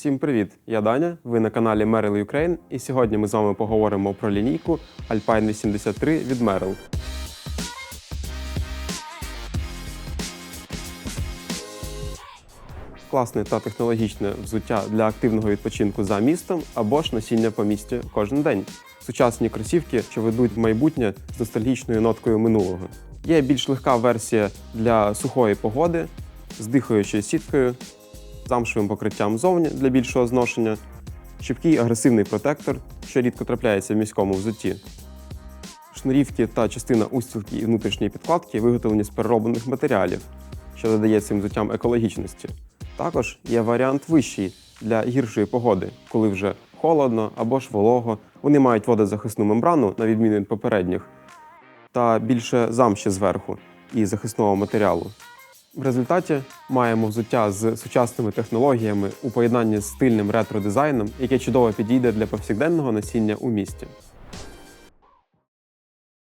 Всім привіт! Я Даня. Ви на каналі Merrill Ukraine, і сьогодні ми з вами поговоримо про лінійку Alpine 83 від Merrill. Класне та технологічне взуття для активного відпочинку за містом або ж носіння по місті кожен день. Сучасні кросівки, що ведуть в майбутнє з ностальгічною ноткою минулого. Є більш легка версія для сухої погоди з дихаючою сіткою, замшевим покриттям зовні для більшого зношення, щіпкий агресивний протектор, що рідко трапляється в міському взутті. Шнурівки та частина устілки і внутрішньої підкладки виготовлені з перероблених матеріалів, що додає цим взуттям екологічності. Також є варіант вищий для гіршої погоди, коли вже холодно або ж волого. Вони мають водозахисну мембрану, на відміну від попередніх, та більше замші зверху і захисного матеріалу. В результаті маємо взуття з сучасними технологіями у поєднанні з стильним ретро-дизайном, яке чудово підійде для повсякденного носіння у місті.